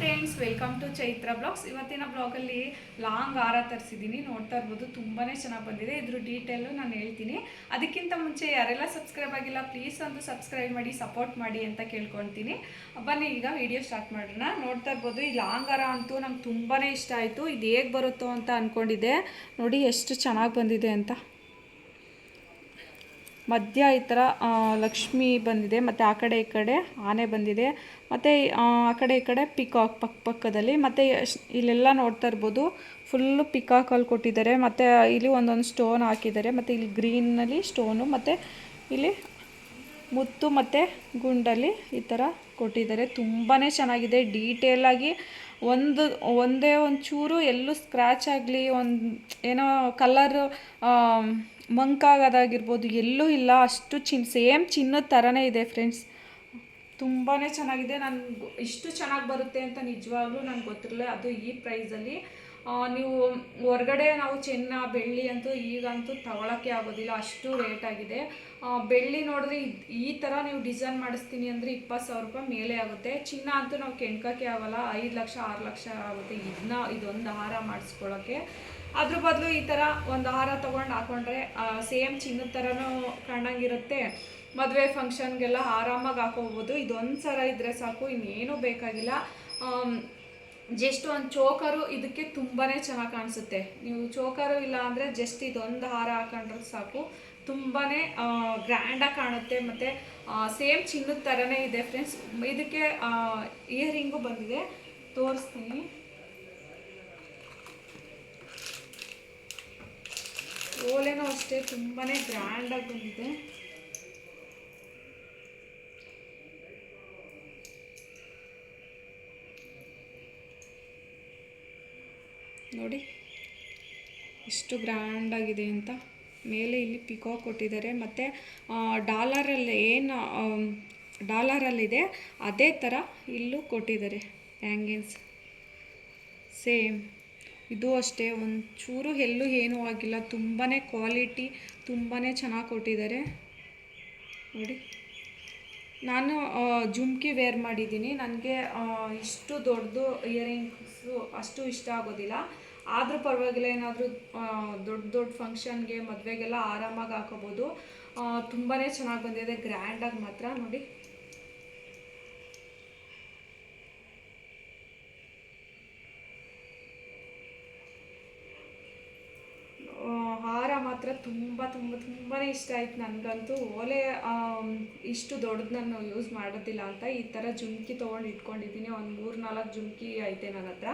Friends welcome to Chaitra blogs ಇವತ್ತಿನ ಬ್ಲಾಗಲ್ಲಿ long ಹಾರ ತರಿಸಿದ್ದೀನಿ ನೋಡ್ತಾ ಇರ್ಬೋದು ತುಂಬಾ ಚೆನ್ನಾಗಿ ಬಂದಿದೆ. ಇದ್ರ ಡೀಟೇಲು ನಾನು ಹೇಳ್ತೀನಿ. ಅದಕ್ಕಿಂತ ಮುಂಚೆ ಯಾರೆಲ್ಲ ಸಬ್ಸ್ಕ್ರೈಬ್ ಆಗಿಲ್ಲ ಪ್ಲೀಸ್ ಒಂದು ಸಬ್ಸ್ಕ್ರೈಬ್ ಮಾಡಿ ಸಪೋರ್ಟ್ ಮಾಡಿ ಅಂತ ಕೇಳ್ಕೊಳ್ತೀನಿ. ಬನ್ನಿ, ಈಗ ವಿಡಿಯೋ ಸ್ಟಾರ್ಟ್ ಮಾಡೋಣ. ನೋಡ್ತಾ ಇರ್ಬೋದು, ಈ ಲಾಂಗ್ ಹಾರ ಅಂತೂ ನಂಗೆ ತುಂಬಾ ಇಷ್ಟ ಆಯಿತು. ಇದು ಹೇಗೆ ಬರುತ್ತೋ ಅಂತ ಅಂದ್ಕೊಂಡಿದ್ದೆ ನೋಡಿ, ಎಷ್ಟು ಚೆನ್ನಾಗಿ ಬಂದಿದೆ ಅಂತ. ಮಧ್ಯ ಈ ಥರ ಲಕ್ಷ್ಮಿ ಬಂದಿದೆ, ಮತ್ತು ಆ ಕಡೆ ಈ ಕಡೆ ಆನೆ ಬಂದಿದೆ, ಮತ್ತು, ಆ ಕಡೆ ಈ ಕಡೆ ಪಿಕಾಕ್ ಪಕ್ಕ ಪಕ್ಕದಲ್ಲಿ, ಮತ್ತು ಇಲ್ಲೆಲ್ಲ ನೋಡ್ತಾ ಇರ್ಬೋದು ಫುಲ್ಲು ಪಿಕಾಕಲ್ಲಿ ಕೊಟ್ಟಿದ್ದಾರೆ, ಮತ್ತು ಇಲ್ಲಿ ಒಂದೊಂದು ಸ್ಟೋನ್ ಹಾಕಿದ್ದಾರೆ, ಮತ್ತು ಇಲ್ಲಿ ಗ್ರೀನಲ್ಲಿ ಸ್ಟೋನು ಮತ್ತು ಇಲ್ಲಿ ಮುತ್ತು ಮತ್ತು ಗುಂಡಲ್ಲಿ ಈ ಥರ ಕೊಟ್ಟಿದ್ದಾರೆ ತುಂಬಾ ಚೆನ್ನಾಗಿದೆ ಡೀಟೇಲಾಗಿ ಒಂದು, ಒಂದೇ ಒಂದು ಚೂರು ಎಲ್ಲೂ ಸ್ಕ್ರ್ಯಾಚ್ ಆಗಲಿ, ಒಂದು, ಏನೋ ಕಲರು ಮಂಕಾಗೋದಾಗಿರ್ಬೋದು ಎಲ್ಲೂ ಇಲ್ಲ. ಅಷ್ಟು ಚಿನ್ ಸೇಮ್ ಚಿನ್ನದ ಥರನೇ ಇದೆ ಫ್ರೆಂಡ್ಸ್ ತುಂಬಾ ಚೆನ್ನಾಗಿದೆ. ನನಗೆ ಇಷ್ಟು ಚೆನ್ನಾಗಿ ಬರುತ್ತೆ ಅಂತ ನಿಜವಾಗ್ಲೂ ನನಗೆ ಗೊತ್ತಿರಲಿಲ್ಲ. ಅದು ಈ ಪ್ರೈಸಲ್ಲಿ ನೀವು ಹೊರಗಡೆ ನಾವು ಚಿನ್ನ, ಬೆಳ್ಳಿ ಅಂತೂ ಈಗಂತೂ ತಗೊಳಕ್ಕೆ ಆಗೋದಿಲ್ಲ, ಅಷ್ಟು ರೇಟ್ ಆಗಿದೆ. ಬೆಳ್ಳಿ ನೋಡಿದ್ರೆ ಈ ಥರ ನೀವು ಡಿಸೈನ್ ಮಾಡಿಸ್ತೀನಿ ಅಂದರೆ ಇಪ್ಪತ್ತು ಸಾವಿರ ರೂಪಾಯಿ ಮೇಲೆ ಆಗುತ್ತೆ. ಚಿನ್ನ ಅಂತೂ ನಾವು ಕೆಣ್ಕೋಕ್ಕೆ ಆಗೋಲ್ಲ, ಐದು ಲಕ್ಷ, ಆರು ಲಕ್ಷ ಆಗುತ್ತೆ ಇದನ್ನ ಇದೊಂದು ಹಾರ ಮಾಡಿಸ್ಕೊಳ್ಳೋಕ್ಕೆ ಅದ್ರ ಬದಲು ಈ ಥರ ಒಂದು ಹಾರ ತೊಗೊಂಡು ಹಾಕೊಂಡ್ರೆ ಸೇಮ್ ಚಿನ್ನದ ಥರನೂ ಕಾಣಂಗಿರುತ್ತೆ. ಮದುವೆ ಫಂಕ್ಷನ್ಗೆಲ್ಲ ಆರಾಮಾಗಿ ಹಾಕೋಬೋದು. ಇದೊಂದು ಸರ ಇದ್ದರೆ ಸಾಕು, ಇನ್ನೇನೂ ಬೇಕಾಗಿಲ್ಲ. ಜಸ್ಟ್ ಒಂದು ಚೋಕರು ಇದಕ್ಕೆ ತುಂಬಾ ಚೆನ್ನಾಗಿ ಕಾಣಿಸುತ್ತೆ. ನೀವು ಚೋಕರು ಇಲ್ಲ ಅಂದರೆ ಜಸ್ಟ್ ಇದೊಂದು ಹಾರ ಹಾಕೊಂಡ್ರೆ ಸಾಕು. ತುಂಬಾ ಗ್ರ್ಯಾಂಡಾಗಿ ಕಾಣುತ್ತೆ ಮತ್ತು ಸೇಮ್ ಚಿನ್ನದ ಥರನೇ ಇದೆ ಫ್ರೆಂಡ್ಸ್ ಇದಕ್ಕೆ ಇಯರಿಂಗು ಬಂದಿದೆ. ತೋರಿಸ್ತೀನಿ. ಓಲೆನೂ ಅಷ್ಟೇ ತುಂಬಾ ಗ್ರ್ಯಾಂಡಾಗಿ ಬಂದಿದೆ. ನೋಡಿ. ಎಷ್ಟು ಗ್ರ್ಯಾಂಡಾಗಿದೆ ಅಂತ. ಮೇಲೆ ಇಲ್ಲಿ ಪಿಕೋ ಕೊಟ್ಟಿದ್ದಾರೆ. ಮತ್ತು ಡಾಲರಲ್ಲಿ ಏನು ಡಾಲರಲ್ಲಿದೆ ಅದೇ ಥರ ಇಲ್ಲೂ ಕೊಟ್ಟಿದ್ದಾರೆ ಹ್ಯಾಂಗಿನ್ಸ್ ಸೇಮ್ ಇದು ಅಷ್ಟೇ. ಒಂಚೂರು ಚೂರು ಎಲ್ಲೂ ಏನೂ ಆಗಿಲ್ಲ. ತುಂಬಾ ಕ್ವಾಲಿಟಿ ತುಂಬಾ ಚೆನ್ನಾಗಿ ಕೊಟ್ಟಿದ್ದಾರೆ. ನೋಡಿ. ನಾನು ಜುಮ್ಕಿ ವೇರ್ ಮಾಡಿದ್ದೀನಿ. ನನಗೆ ಇಷ್ಟು ದೊಡ್ಡದು ಇಯರಿಂಗ್ಸು ಅಷ್ಟು ಇಷ್ಟ ಆಗೋದಿಲ್ಲ. ಆದರೂ ಪರವಾಗಿಲ್ಲ, ಏನಾದರೂ ದೊಡ್ಡ ದೊಡ್ಡ ಫಂಕ್ಷನ್ಗೆ ಮದುವೆಗೆಲ್ಲ ಆರಾಮಾಗಿ ಹಾಕೋಬೋದು. ತುಂಬಾ ಚೆನ್ನಾಗಿ ಬಂದಿದೆ ಗ್ರ್ಯಾಂಡಾಗಿ ಮಾತ್ರ ನೋಡಿ ಆ, ಹಾರ ಮಾತ್ರ ತುಂಬ ತುಂಬ ತುಂಬಾ ಇಷ್ಟ ಆಯ್ತು ನನಗಂತೂ. ಓಲೆ ಇಷ್ಟು ದೊಡ್ಡದು ನಾನು ಯೂಸ್ ಮಾಡೋದಿಲ್ಲ ಅಂತ ಈ ಥರ ಜುಮ್ಕಿ ತೊಗೊಂಡು ಇಟ್ಕೊಂಡಿದ್ದೀನಿ ಒಂದು ಮೂರು ನಾಲ್ಕು ಜುಮ್ಕಿ ಐತೆ ನನ್ನ ಹತ್ರ.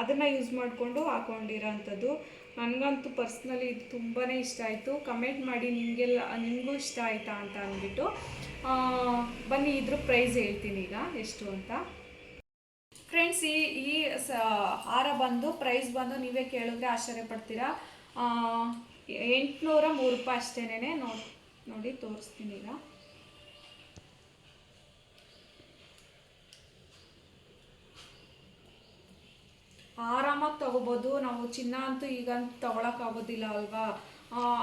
ಅದನ್ನು ಯೂಸ್ ಮಾಡಿಕೊಂಡು ಹಾಕೊಂಡಿರೋ ಅಂಥದ್ದು. ನನಗಂತೂ ಪರ್ಸ್ನಲಿ ಇದು ತುಂಬಾ ಇಷ್ಟ ಆಯಿತು. ಕಮೆಂಟ್ ಮಾಡಿ ನಿಮಗೆಲ್ಲ ನಿಮಗೂ ಇಷ್ಟ ಆಯಿತಾ ಅಂತ ಅಂದ್ಬಿಟ್ಟು ಬನ್ನಿ ಇದ್ರ ಪ್ರೈಸ್ ಹೇಳ್ತೀನಿ ಈಗ ಎಷ್ಟು ಅಂತ. ಫ್ರೆಂಡ್ಸ್ ಈ ಈ ಸ, ಹಾರ ಬಂದು ಪ್ರೈಸ್ ಬಂದು ನೀವೇ ಕೇಳಿದ್ರೆ ಆಶ್ಚರ್ಯ ಪಡ್ತೀರಾ? ಎಂಟುನೂರ ಮೂರು ರೂಪಾಯಿ ಅಷ್ಟೇನೆ ನೋಡಿ ನೋಡಿ ತೋರಿಸ್ತೀನಿ ಈಗ. ಆರಾಮಾಗಿ ತಗೋಬೋದು. ನಾವು ಚಿನ್ನ ಅಂತೂ ಈಗ ತಗೊಳಕ್ಕಾಗೋದಿಲ್ಲ ಅಲ್ವಾ?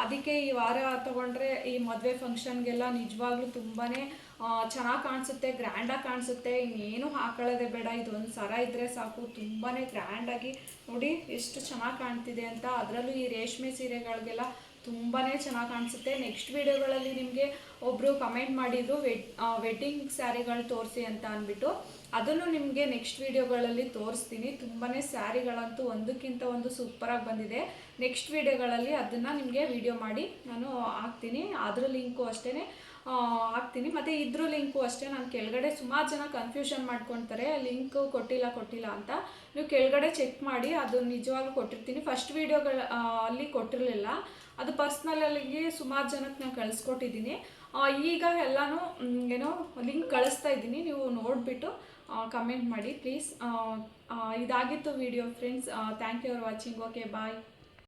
ಅದಕ್ಕೆ ಈ ವಾರ ತಗೊಂಡ್ರೆ ಈ ಮದುವೆ ಫಂಕ್ಷನ್ಗೆಲ್ಲ ನಿಜವಾಗ್ಲೂ ತುಂಬಾ ಚೆನ್ನಾಗಿ ಕಾಣಿಸುತ್ತೆ ಗ್ರ್ಯಾಂಡಾಗಿ ಕಾಣಿಸುತ್ತೆ, ಇನ್ನೇನು ಹಾಕೊಳ್ಳೋದೆ ಬೇಡ, ಇದೊಂದು ಸರ ಇದ್ದರೆ ಸಾಕು. ತುಂಬಾ ಗ್ರ್ಯಾಂಡಾಗಿ ನೋಡಿ ಎಷ್ಟು ಚೆನ್ನಾಗಿ ಕಾಣ್ತಿದೆ ಅಂತ. ಅದರಲ್ಲೂ ಈ ರೇಷ್ಮೆ ಸೀರೆಗಳಿಗೆಲ್ಲ ತುಂಬಾ ಚೆನ್ನಾಗಿ ಕಾಣಿಸುತ್ತೆ. ನೆಕ್ಸ್ಟ್ ವಿಡಿಯೋಗಳಲ್ಲಿ ನಿಮಗೆ ಒಬ್ಬರು ಕಮೆಂಟ್ ಮಾಡಿದ್ರು ವೆಡ್ ವೆಡ್ಡಿಂಗ್ ಸ್ಯಾರಿಗಳು ತೋರಿಸಿ ಅಂತ ಅಂದ್ಬಿಟ್ಟು. ಅದನ್ನು ನಿಮಗೆ ನೆಕ್ಸ್ಟ್ ವಿಡಿಯೋಗಳಲ್ಲಿ ತೋರಿಸ್ತೀನಿ. ತುಂಬಾ ಸ್ಯಾರಿಗಳಂತೂ ಒಂದಕ್ಕಿಂತ ಒಂದು ಸೂಪರಾಗಿ ಬಂದಿದೆ. ನೆಕ್ಸ್ಟ್ ವಿಡಿಯೋಗಳಲ್ಲಿ ಅದನ್ನು ನಿಮಗೆ ವಿಡಿಯೋ ಮಾಡಿ ನಾನು ಹಾಕ್ತೀನಿ. ಅದರ ಲಿಂಕು ಅಷ್ಟೇ ಹಾಕ್ತೀನಿ. ಮತ್ತು ಇದ್ರ ಲಿಂಕು ಅಷ್ಟೇ. ನಾನು ಕೆಳಗಡೆ ಸುಮಾರು ಜನ ಕನ್ಫ್ಯೂಷನ್ ಮಾಡ್ಕೊತಾರೆ. ಲಿಂಕ್ ಕೊಟ್ಟಿಲ್ಲ ಕೊಟ್ಟಿಲ್ಲ ಅಂತ. ನೀವು ಕೆಳಗಡೆ ಚೆಕ್ ಮಾಡಿ, ಅದು ನಿಜವಾಗ್ಲೂ ಕೊಟ್ಟಿರ್ತೀನಿ. ಫಸ್ಟ್ ವೀಡಿಯೋಗಳ ಅಲ್ಲಿ ಕೊಟ್ಟಿರಲಿಲ್ಲ. ಅದು ಪರ್ಸ್ನಲಲ್ಲಿಗೆ ಸುಮಾರು ಜನಕ್ಕೆ ನಾನು ಕಳಿಸ್ಕೊಟ್ಟಿದ್ದೀನಿ. ಈಗ ಎಲ್ಲನೂ ಏನೋ ಲಿಂಕ್ ಕಳಿಸ್ತಾ ಇದ್ದೀನಿ. ನೀವು ನೋಡಿಬಿಟ್ಟು ಕಮೆಂಟ್ ಮಾಡಿ ಪ್ಲೀಸ್ ಇದಾಗಿತ್ತು video friends thank you for watching okay bye